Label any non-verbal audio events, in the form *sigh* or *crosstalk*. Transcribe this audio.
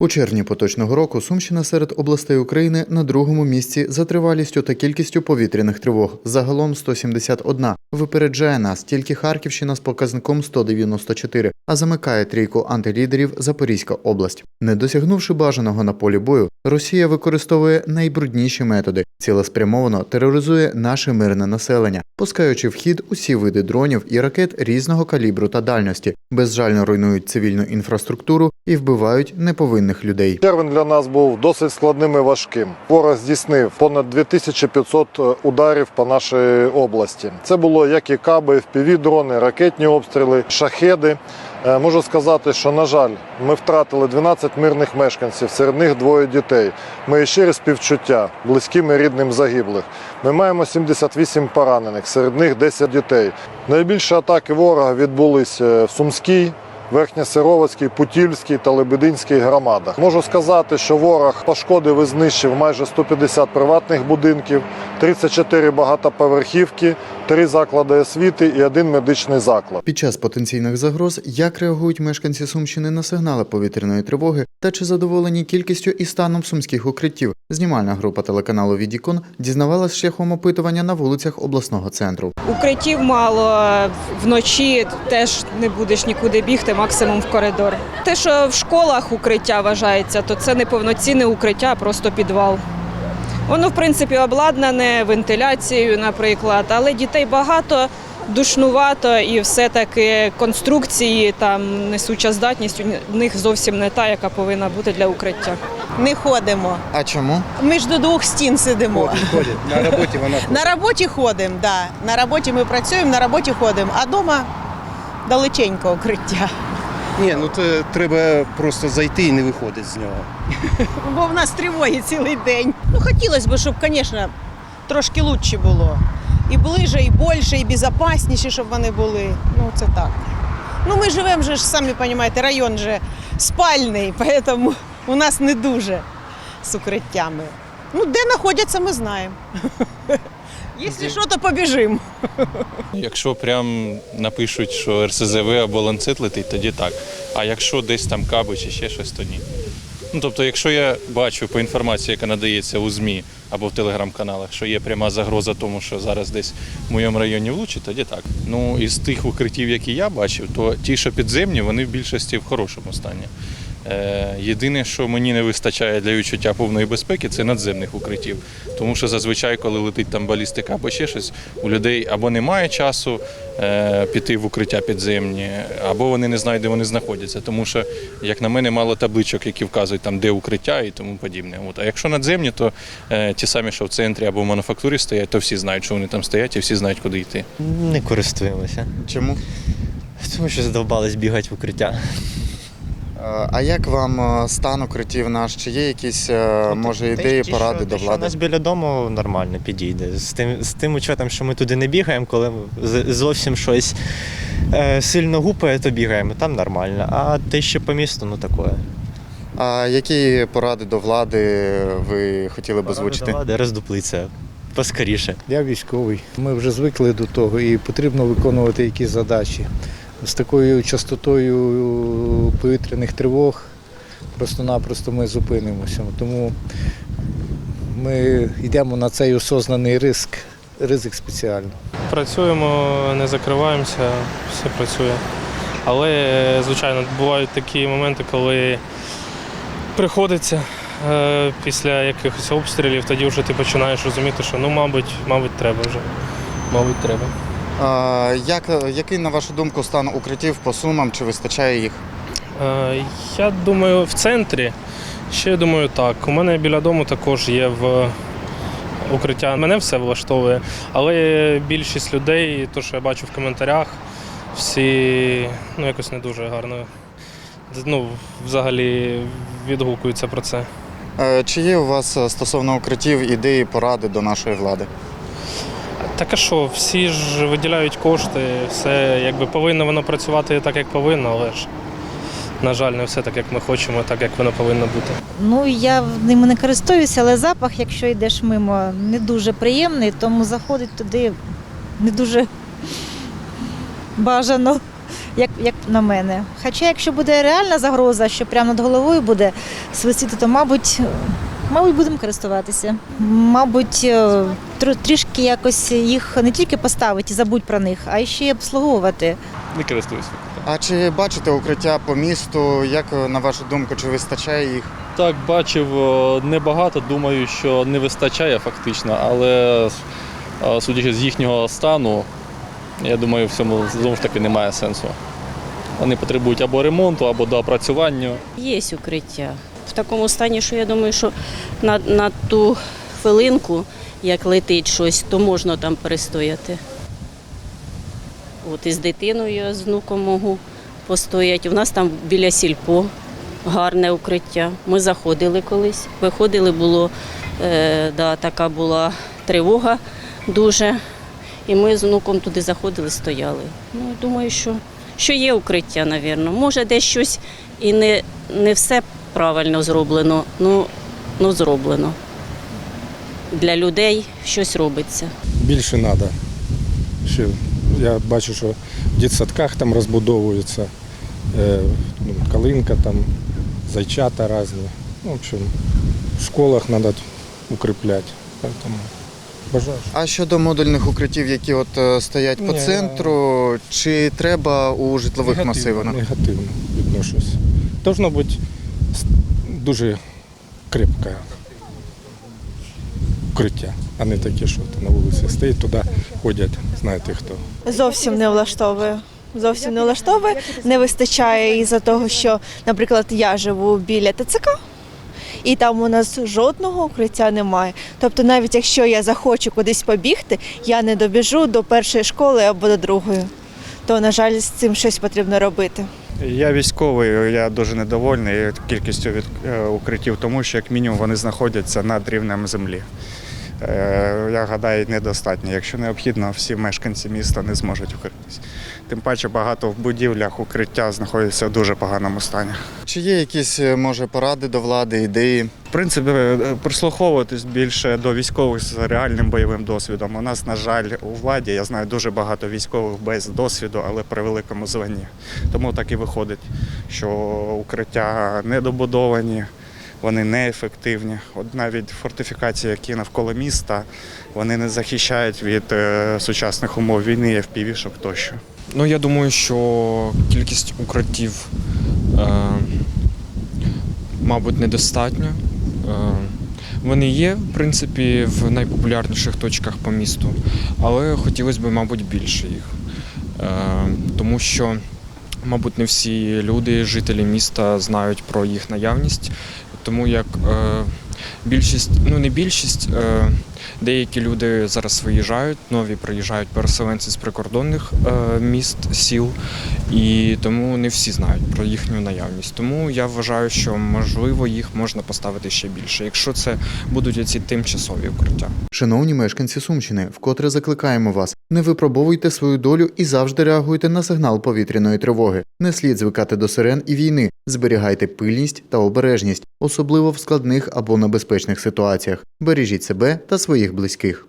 У червні поточного року Сумщина серед областей України на другому місці за тривалістю та кількістю повітряних тривог. Загалом 171. Випереджає нас тільки Харківщина з показником 194, а замикає трійку антилідерів Запорізька область. Не досягнувши бажаного на полі бою, Росія використовує найбрудніші методи, цілеспрямовано тероризує наше мирне населення, пускаючи в хід усі види дронів і ракет різного калібру та дальності, безжально руйнують цивільну інфраструктуру і вбивають неповинних людей. Червень для нас був досить складним і важким. Ворог здійснив понад 2500 ударів по нашій області. Це було як і каби, впівдрони, ракетні обстріли, шахеди. Е, Можу сказати, що на жаль, ми втратили 12 мирних мешканців, серед них двоє дітей. Мої щирі співчуття близьким і рідним загиблих. Ми маємо 78 поранених, серед них 10 дітей. Найбільші атаки ворога відбулись в Сумській, Верхньосировацькій, Путільській та Лебединській громадах. Можу сказати, що ворог пошкодив і знищив майже 150 приватних будинків, 34 багатоповерхівки, 3 заклади освіти і один медичний заклад. Під час потенційних загроз як реагують мешканці Сумщини на сигнали повітряної тривоги та чи задоволені кількістю і станом сумських укриттів? Знімальна група телеканалу Відікон дізнавалась шляхом опитування на вулицях обласного центру. Укриттів мало вночі теж не будеш нікуди бігти, максимум в коридор. Те, що в школах укриття вважається, то це не повноцінне укриття, а просто підвал. Воно, в принципі, обладнане вентиляцією, наприклад, але дітей багато, душнувато і все-таки конструкції, там несуча здатність у них зовсім не та, яка повинна бути для укриття. Не ходимо. А чому? Між до двох стін сидимо. Ходить. На роботі вона ходить. На роботі ходимо, да. На роботі ми працюємо, на роботі ходимо, а вдома далеченько укриття. Ні, ну то треба просто зайти і не виходити з нього. *laughs* Бо в нас тривоги цілий день. Ну хотілося б, щоб, звісно, трошки краще було. І ближе, і більше, і безпечніше, щоб вони були. Ну, це так. Ну, ми живемо ж, самі розумієте, район же спальний, *laughs* тому у нас не дуже з укриттями. Ну, де знаходяться, ми знаємо. *laughs* Якщо що, то побіжимо. Якщо прям напишуть, що РСЗВ або ланцет летить, тоді так. А якщо десь там каби чи ще щось, то ні. Ну тобто, якщо я бачу по інформації, яка надається у ЗМІ або в телеграм-каналах, що є пряма загроза тому, що зараз десь в моєму районі влучить, тоді так. Ну із тих укриттів, які я бачив, то ті, що підземні, вони в більшості в хорошому стані. Е, Єдине, що мені не вистачає для відчуття повної безпеки, це надземних укриттів. Тому що зазвичай, коли летить там балістика або ще щось, у людей або немає часу е, піти в укриття підземні, або вони не знають, де вони знаходяться. Тому що, як на мене, мало табличок, які вказують там, де укриття і тому подібне. От. А якщо надземні, то е, ті самі, що в центрі або в мануфактурі стоять, то всі знають, що вони там стоять, і всі знають, куди йти. Не користуємося. Чому? Тому що задовбались бігати в укриття. А як вам е, стан укриттів наш? Чи є якісь е, може ідеї, Ті, поради що- до що У нас біля дому нормально підійде. З тим, з тим учетом, що ми туди не бігаємо, коли зовсім щось е, сильно гупає, то бігаємо, там нормально. А те, що по місту, ну таке. А які поради до влади ви хотіли б озвучити? Влади роздуплиться поскоріше. Я військовий. Ми вже звикли до того і потрібно виконувати якісь задачі. З такою частотою повітряних тривог просто-напросто ми зупинимося. Тому ми йдемо на цей осознаний ризик, ризик спеціально. Працюємо, не закриваємося, все працює. Але, звичайно, бувають такі моменти, коли приходиться е, після якихось обстрілів, тоді вже ти починаєш розуміти, що ну, мабуть, мабуть, треба вже. Мабуть, треба. Як, який, на вашу думку, стан укриттів по сумам? Чи вистачає їх? Е, Я думаю, в центрі. Ще думаю, так. У мене біля дому також є в укриття. Мене все влаштовує, але більшість людей, то, що я бачу в коментарях, всі ну, якось не дуже гарно. Ну, взагалі відгукуються про це. Е, Чи є у вас стосовно укриттів ідеї, поради до нашої влади? Так а що, всі ж виділяють кошти, все якби повинно воно працювати так, як повинно, але ж, на жаль, не все так, як ми хочемо, так як воно повинно бути. Ну, я ними не користуюся, але запах, якщо йдеш мимо, не дуже приємний, тому заходить туди не дуже бажано. як, як на мене. Хоча, якщо буде реальна загроза, що прямо над головою буде свистіти, то, мабуть, мабуть, будемо користуватися. Мабуть, е, трішки якось їх не тільки поставити і забудь про них, а ще й обслуговувати. Не користуюся. А чи бачите укриття по місту? Як е, на вашу думку, чи вистачає їх? Так, бачив е, небагато, думаю, що не вистачає фактично, але судячи з їхнього стану, я думаю, в цьому знову ж таки немає сенсу. Вони потребують або ремонту, або доопрацювання. Є укриття. В такому стані, що я думаю, що на, на ту хвилинку, як летить щось, то можна там перестояти. От із дитиною я з внуком можу постояти. У нас там біля сільпо гарне укриття. Ми заходили колись. Виходили, було е, да, така була тривога дуже. І ми з внуком туди заходили, стояли. Ну, думаю, що, що є укриття, напевно. Може, десь щось і не, не все правильно зроблено, ну, ну зроблено. Для людей щось робиться. більше треба. Ще я бачу, що в дитсадках там розбудовуються, е, ну, калинка там, зайчата різні. Ну, в общем, в школах треба укріпляти. Поэтому бажаю. А щодо модульних укриттів, які от е, стоять по Ні, центру, чи треба у житлових масивах? Негативно відношусь. Должно бути с- дуже крепке укриття, а не таке, що на вулиці стоїть, туди ходять, знаєте хто. Зовсім не влаштовує. Зовсім не влаштовує. Не вистачає із-за того, що, наприклад, я живу біля ТЦК, і там у нас жодного укриття немає. Тобто, навіть якщо я захочу кудись побігти, я не добіжу до першої школи або до другої. То, на жаль, з цим щось потрібно робити. Я військовий, я дуже недовольний кількістю від е, укриттів, тому що як мінімум вони знаходяться над рівнем землі. Е, Я гадаю, недостатньо. Якщо необхідно, всі мешканці міста не зможуть укритись. Тим паче багато в будівлях укриття знаходяться в дуже поганому стані. Чи є якісь е, може поради до влади, ідеї? В принципі, е, прислуховуватись більше до військових з реальним бойовим досвідом. У нас, на жаль, у владі я знаю дуже багато військових без досвіду, але при великому званні. Тому так і виходить, що укриття недобудовані, вони неефективні. От навіть фортифікації, які навколо міста, вони не захищають від е, сучасних умов війни, FPV-шок тощо. Ну, я думаю, що кількість укриттів, е, мабуть, недостатньо. Е, вони є, в принципі, в найпопулярніших точках по місту, але хотілося б, мабуть, більше їх. Е, тому що, мабуть, не всі люди, жителі міста, знають про їх наявність, тому як е, більшість, ну не більшість, е, деякі люди зараз виїжджають, нові приїжджають переселенці з прикордонних е, міст, сіл, і тому не всі знають про їхню наявність. Тому я вважаю, що можливо їх можна поставити ще більше, якщо це будуть оці тимчасові укриття. Шановні мешканці Сумщини, вкотре закликаємо вас: не випробовуйте свою долю і завжди реагуйте на сигнал повітряної тривоги. Не слід звикати до сирен і війни. Зберігайте пильність та обережність, особливо в складних або небезпечних ситуаціях. Бережіть себе та своїх близьких.